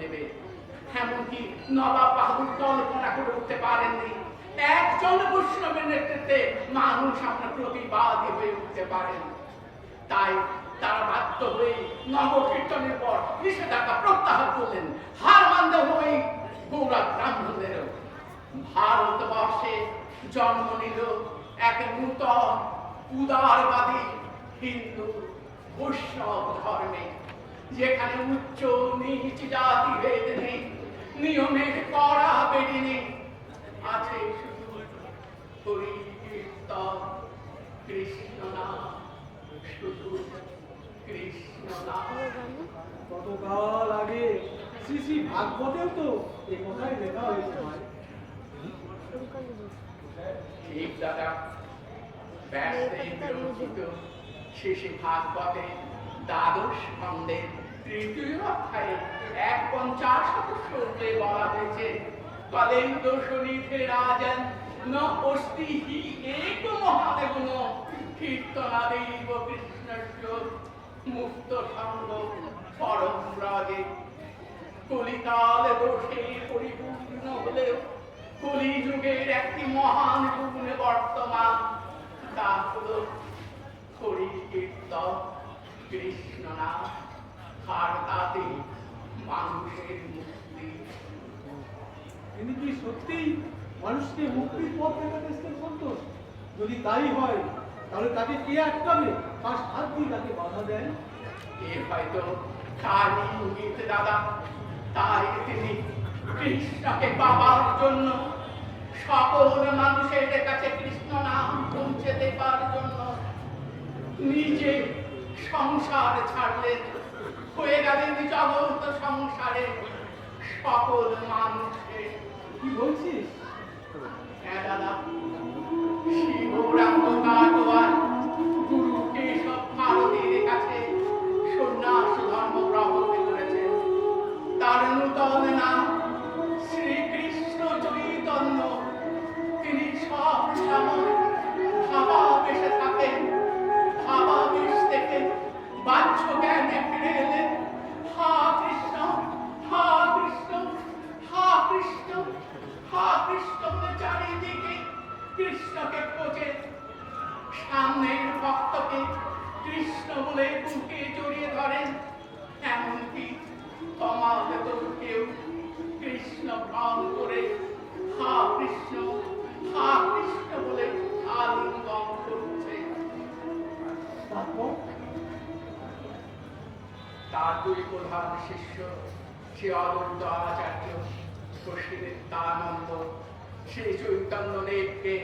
নেবে। এমনকি নবাব বাহাদুর কল্পনা করে উঠতে পারেননি। একজন বৈষ্ণবের নেতৃত্বে মানুষ আপনার প্রতিবাদী হয়ে উঠতে পারেন তাই তারা বাধ্য হয়ে নগর কীর্তনের পর নিষেধাজ্ঞা প্রত্যাহার করলেন। হার হয়ে গৌরা ব্রাহ্মণদেরও। ভারতবর্ষে জন্ম নিল এক নূতন, উদারবাদী হিন্দু বৈষ্ণব ধর্মে। যেখানে উচ্চ নিচ জাতি ভেদ নেই নিয়মের কড়া বেড়ে নেই। আছে শুধু হরি কীর্তন কৃষ্ণ নাম শুধু কৃষ্ণ নাম। কতকাল আগে? শ্রী শ্রী ভাগবতেও তো এ কথাই লেখা হয়েছে ভাই। ঠিক দাদা বিরোচিত শেষে ভাগবতে দ্বাদশ খণ্ডের তৃতীয় অধ্যায়ে এক পঞ্চাশ শ্লোকে বলা হয়েছে কলেন দোষণীতে রাজন ন অস্তি হি এক মহাদেব কীর্তনাদেব কৃষ্ণস্য মুক্ত সঙ্গ পরম রাগে কলিকাল দোষে পরিপূর্ণ হলেও কলিযুগের একটি মহান যুগে বর্তমান, তা হল হরি কীর্তন কৃষ্ণ নাম আর তাতে মানুষের মুক্তি। তিনি কি সত্যিই মানুষকে মুক্তির পথ দেখাতে এসেছেন সন্তোষ? যদি তাই হয় তাহলে তাকে কে আটকাবে? তার হাত তাকে বাধা দেয় এ হয়তো তার ইঙ্গিত দাদা তাই তিনি কৃষ্ণকে পাবার জন্য সকল মানুষের কাছে কৃষ্ণ নাম পৌঁছে দেবার জন্য নিজে সংসার ছাড়লেন। হয়ে গেলেন জগৎ সংসারে সকল মানুষের। কি বলছিস? হ্যাঁ দাদা। শিব রাম প্রধান শিষ্য সে অনন্ত আচার্য সশীদানন্দ সেই চৈতন্য দেবকে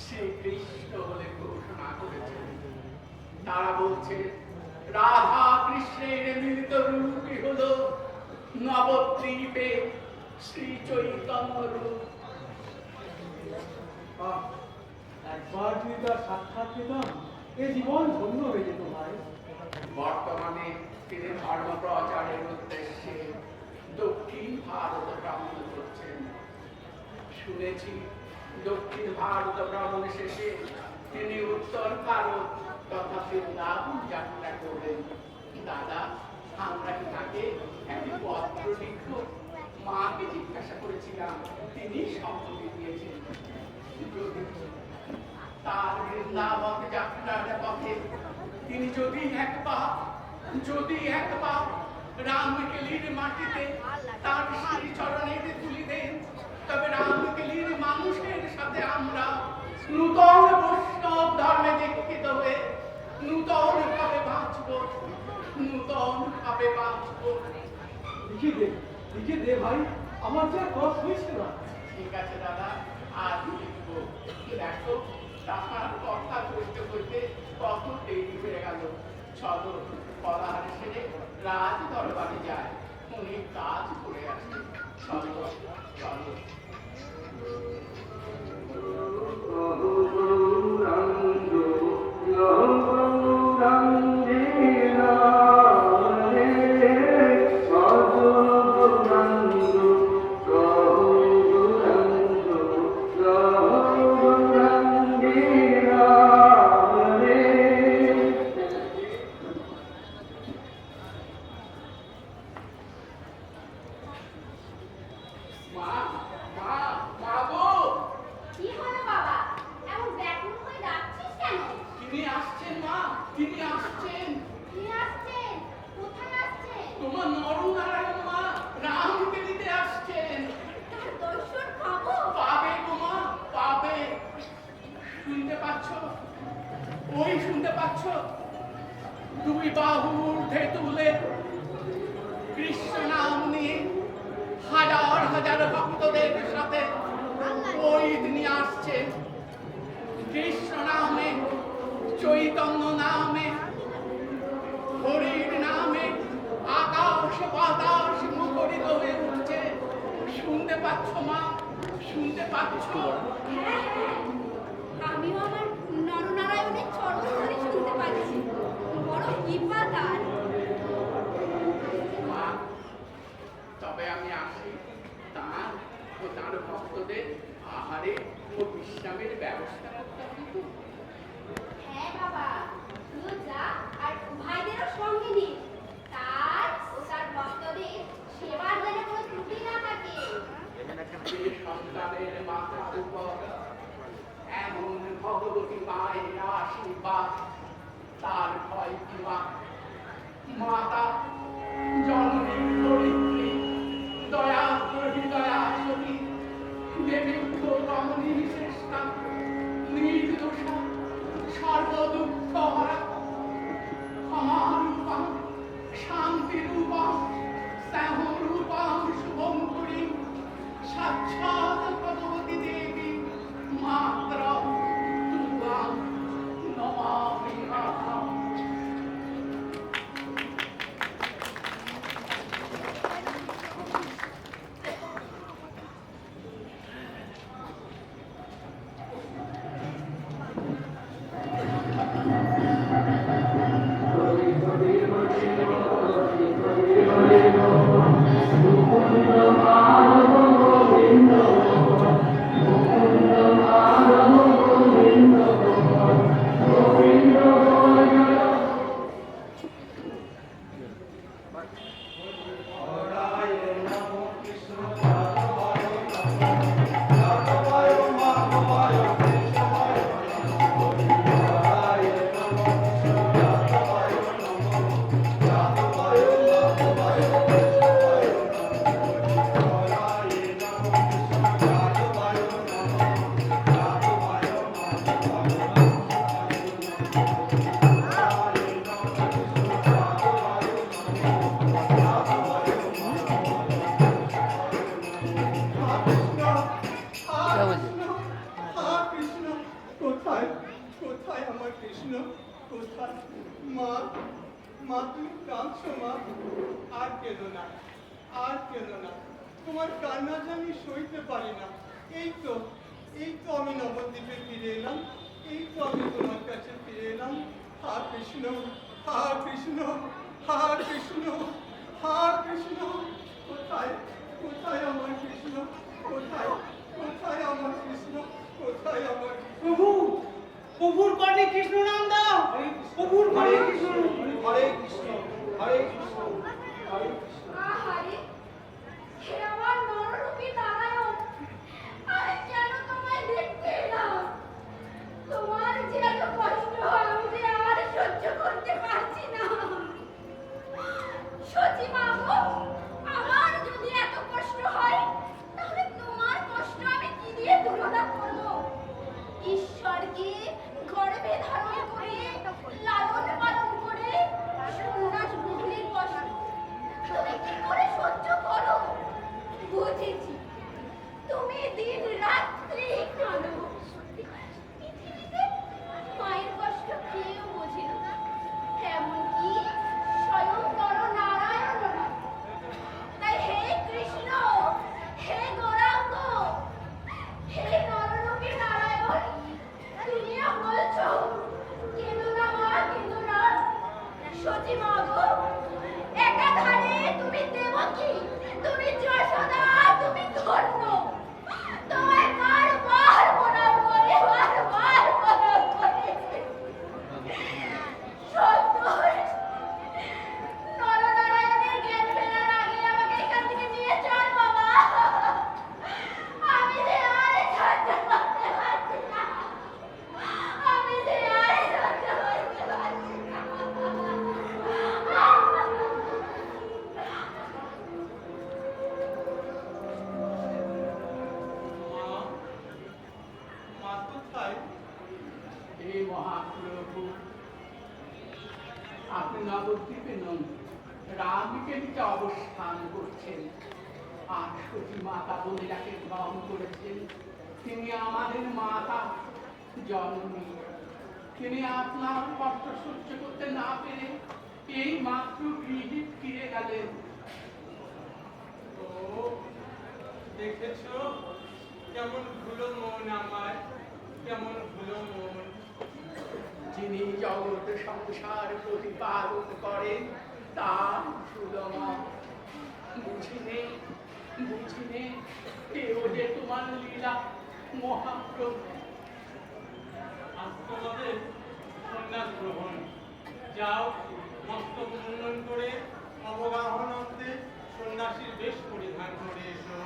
শ্রীকৃষ্ণ বলে ঘোষণা করেছেন। তারা বলছে রাধা কৃষ্ণের মিলিত রূপই হল নবদ্বীপে শ্রী চৈতন্য রূপ একবার যদি তার সাক্ষাৎ পেতাম এ জীবন ধন্য হয়ে যেত ভাই। বর্তমানে তিনি ধর্ম প্রচারের উদ্দেশ্যে দক্ষিণ ভারত ভ্রমণ করছেন। শুনেছি, দক্ষিণ ভারত ভ্রমণ শেষে তিনি উত্তর ভারত তথা বৃন্দাবন যাত্রা করবেন দাদা, আমরা কি তাকে একটি পত্র লিখব? মাকে জিজ্ঞাসা করেছিলাম, তিনি সম্মতি দিয়েছেন তার বৃন্দাবন যাত্রার পথে তিনি যদি এক পা যদি একবার রামকেলির মাটিতে তার শ্রী চরণে তুলি দেন তবে রামকেলির মানুষের সাথে আমরা নূতন বৈষ্ণব ধর্মে দীক্ষিত হয়ে নূতন ভাবে বাঁচব নূতন ভাবে বাঁচব। লিখে দে লিখে দে ভাই আমার যে আর রস হয়েছে না। ঠিক আছে দাদা আজ লিখব। দেখো তাহার কথা বলতে বলতে কত দেরি হয়ে গেল। চলো পলাহার সেরে রাজ দরবারে যায়। উনি কাজ করে আছে সদর চলো পাচ্ছ? ওই শুনতে পাচ্ছ? দুই বাহু ঊর্ধ্বে তুলে কৃষ্ণ নাম নিয়ে হাজার হাজার ভক্তদের সাথে ওই তিনি আসছেন কৃষ্ণ নামে, চৈতন্য নামে, হরির নামে আকাশ বাতাস মুখরিত হয়ে উঠছে। শুনতে পাচ্ছ মা? শুনতে পাচ্ছ? আমিও আমার নরনারায়ণের চরণ শুনতে পাচ্ছি। বড় কৃপা তার আমি তোমার কাছে ফিরে এলাম হা কৃষ্ণ হা কৃষ্ণ হা কৃষ্ণ হা কৃষ্ণ কোথায় কোথায় আমার কৃষ্ণ কোথায় কোথায় আমার কৃষ্ণ কোথায় আমার প্রভু প্রভুর কর্ণে কৃষ্ণ নাম দাও প্রভুর কর্ণে কৃষ্ণ হরে কৃষ্ণ হরে কৃষ্ণ হরে কৃষ্ণ। আহারে, হে আমার নররূপী নারায়ণ আমি কেন তোমায় দেখতে এলাম তোমার যে এত কষ্ট আমি আর সহ্য করতে পারছি না সচি মামু আমার যদি এত কষ্ট হয় তাহলে তোমার কষ্ট আমি কি দিয়ে তুলনা করব ঈশ্বরকে গর্ভে ধারণ করে লালন পালন করে সন্ন্যাস গ্রহণের কষ্ট তুমি মুখে নন রামকেলিতে অবস্থান করছেন আর সতী মাতা বলে যাকে গ্রহণ করেছেন তিনি আমাদের মাতা জননী তিনি আপনার কষ্ট সহ্য করতে না পেরে এই মাত্র গৃহে ভুলো মন ভুলো মন যিনি জগৎ সংসার প্রতিপালন করেন তার সুলমা বুঝিনে বুঝিনে কেউ যে তোমার লীলা মহাপ্রভু। তোমাদের সন্ন্যাস গ্রহণ যাও মস্তক মুন্ডন করে অবগাহনন্তে সন্ন্যাসীর বেশ পরিধান করে এসো।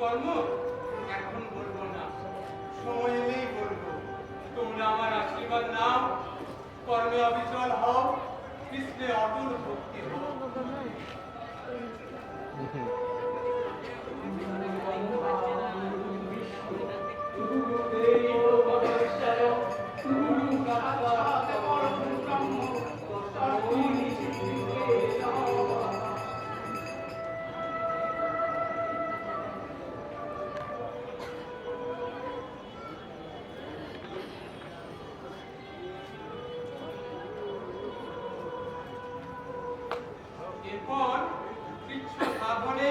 কর্ম? এখন বলব না। সময় এলেই বলব। তোমরা আমার আশীর্বাদ নাও। কর্মে অবিচল হও। কৃষ্ণে অটল ভক্তি হও। এরপর কৃচ্ছ সাধনে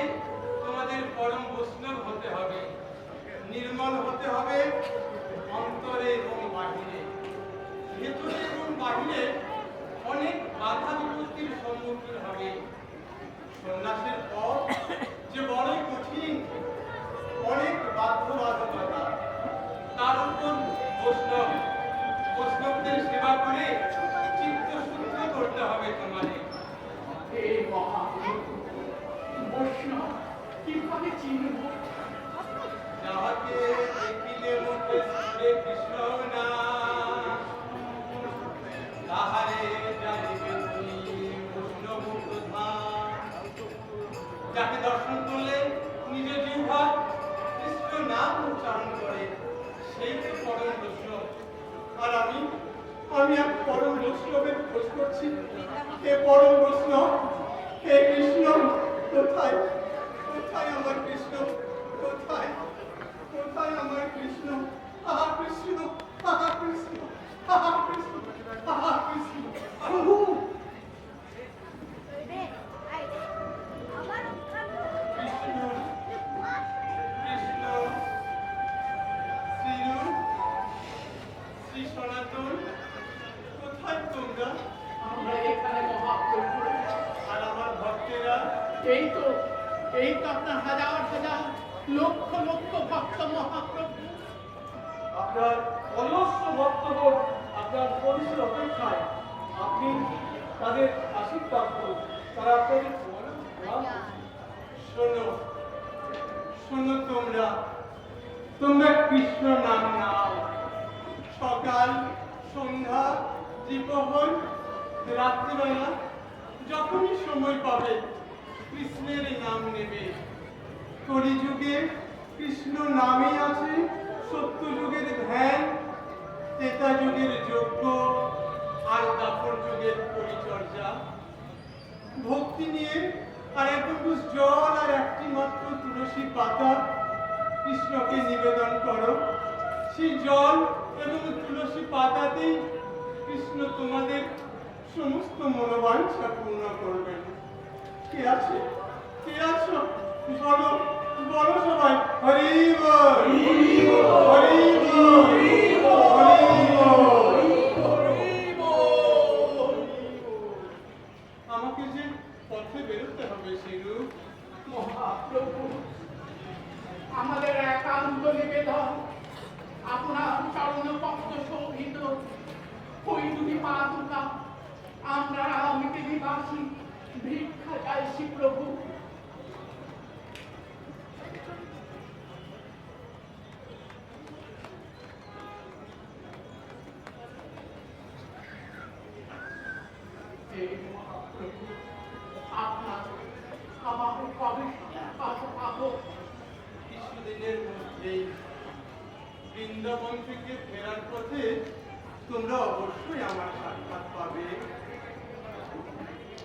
তোমাদের পরম বৈষ্ণব হতে হবে। নির্মল হতে হবে অন্তরে এবং বাহিরে। ভেতরে এবং বাহিরে অনেক বাধা বিপত্তির সম্মুখীন হবে। সন্ন্যাসের পথ যে বড়ই কঠিন, অনেক বাধ্যবাধকতা। তার উপর বৈষ্ণব, বৈষ্ণবদের সেবা করে চিত্ত শুদ্ধ করতে হবে তোমাদের। হে মহাপ্রভু বৈষ্ণব কীভাবে চিনব যাহাকে দেখিলে বৈষ্ণব যাকে দর্শন করলে নিজ জিহ্বা কৃষ্ণ নাম উচ্চারণ করে সেই পরম বৈষ্ণব আর আমি আমি এক পরম বৈষ্ণবের খোঁজ করছি। হে পরম বৈষ্ণব, হে কৃষ্ণ, কোথায়? কোথায় আমার কৃষ্ণ? কোথায়? কোথায় আমার কৃষ্ণ? আহা কৃষ্ণ আহা কৃষ্ণ, আহা তাদের আশীর্বাদ করুন। তারা আপনাদের শোনো শোনো তোমরা। তোমরা কৃষ্ণ নাম নাও। সকাল, সন্ধ্যা দ্বিপ্রহর রাত্রিবেলা, যখনই সময় পাবে, কৃষ্ণের নাম নেবে। কলিযুগে কৃষ্ণ নামেই আছে সত্য যুগের ধ্যান ত্রেতা যুগের যজ্ঞ। আর দাপর যুগের পরিচর্যা। ভক্তি নিয়ে আর এক জল আর একটি মাত্র তুলসী পাতা কৃষ্ণকে নিবেদন করো। সেই জল এবং তুলসী পাতাতেই কৃষ্ণ তোমাদের সমস্ত মনোবাঞ্ছা পূর্ণ করবেন। কে আছে? কে আছো? বলো বলো সবাই। হরি বল। হরি বল। আমরা রামিতে নিবাসী ভিক্ষা চাইছি প্রভু